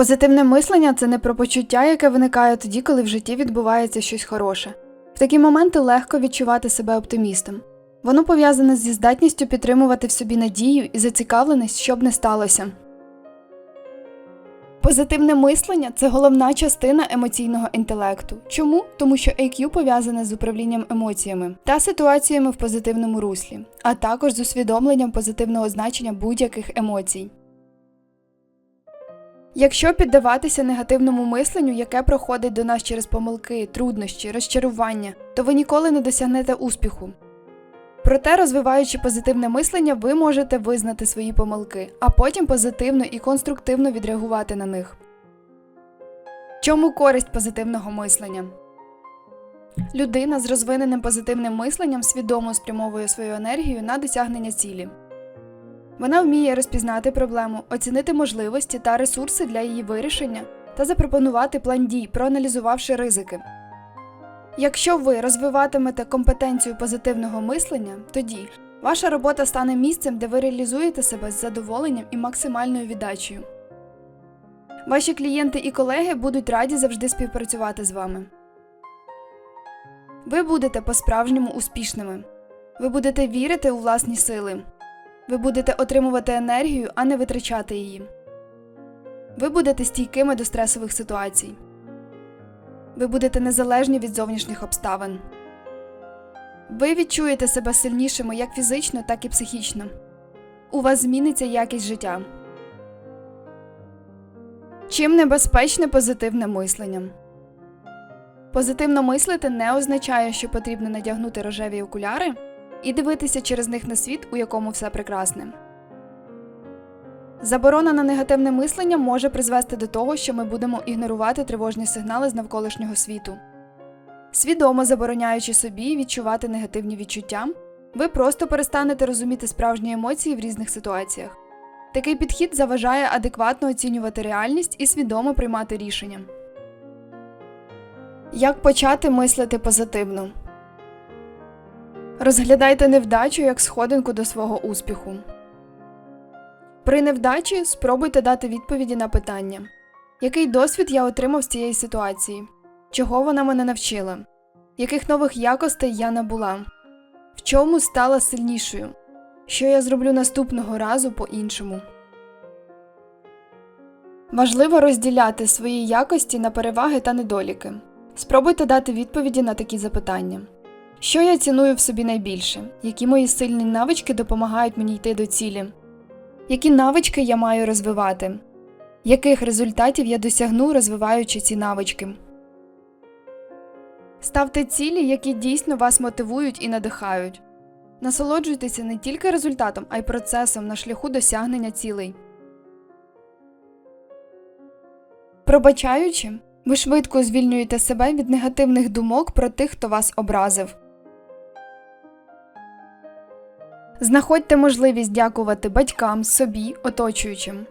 Позитивне мислення це не про почуття, яке виникає тоді, коли в житті відбувається щось хороше. В такі моменти легко відчувати себе оптимістом. Воно пов'язане зі здатністю підтримувати в собі надію і зацікавленість, щоб не сталося. Позитивне мислення це головна частина емоційного інтелекту. Чому? Тому що IQ пов'язане з управлінням емоціями та ситуаціями в позитивному руслі, а також з усвідомленням позитивного значення будь-яких емоцій. Якщо піддаватися негативному мисленню, яке проходить до нас через помилки, труднощі, розчарування, то ви ніколи не досягнете успіху. Проте, розвиваючи позитивне мислення, ви можете визнати свої помилки, а потім позитивно і конструктивно відреагувати на них. Чому користь позитивного мислення? Людина з розвиненим позитивним мисленням свідомо спрямовує свою енергію на досягнення цілі. Вона вміє розпізнати проблему, оцінити можливості та ресурси для її вирішення та запропонувати план дій, проаналізувавши ризики. Якщо ви розвиватимете компетенцію позитивного мислення, тоді ваша робота стане місцем, де ви реалізуєте себе з задоволенням і максимальною віддачею. Ваші клієнти і колеги будуть раді завжди співпрацювати з вами. Ви будете по-справжньому успішними. Ви будете вірити у власні сили. Ви будете отримувати енергію, а не витрачати її. Ви будете стійкими до стресових ситуацій. Ви будете незалежні від зовнішніх обставин. Ви відчуєте себе сильнішими як фізично, так і психічно. У вас зміниться якість життя. Чим небезпечне позитивне мислення? Позитивно мислити не означає, що потрібно надягнути рожеві окуляри і дивитися через них на світ, у якому все прекрасне. Заборона на негативне мислення може призвести до того, що ми будемо ігнорувати тривожні сигнали з навколишнього світу. Свідомо забороняючи собі відчувати негативні відчуття, ви просто перестанете розуміти справжні емоції в різних ситуаціях. Такий підхід заважає адекватно оцінювати реальність і свідомо приймати рішення. Як почати мислити позитивно? Розглядайте невдачу як сходинку до свого успіху. При невдачі спробуйте дати відповіді на питання: який досвід я отримав з цієї ситуації, чого вона мене навчила, яких нових якостей я набула, в чому стала сильнішою, що я зроблю наступного разу по-іншому. Важливо розділяти свої якості на переваги та недоліки. Спробуйте дати відповіді на такі запитання. Що я ціную в собі найбільше? Які мої сильні навички допомагають мені йти до цілі? Які навички я маю розвивати? Яких результатів я досягну, розвиваючи ці навички? Ставте цілі, які дійсно вас мотивують і надихають. Насолоджуйтеся не тільки результатом, а й процесом на шляху досягнення цілей. Пробачаючи, ви швидко звільнюєте себе від негативних думок про тих, хто вас образив. Знаходьте можливість дякувати батькам, собі, оточуючим.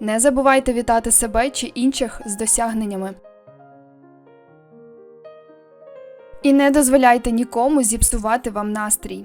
Не забувайте вітати себе чи інших з досягненнями. І не дозволяйте нікому зіпсувати вам настрій.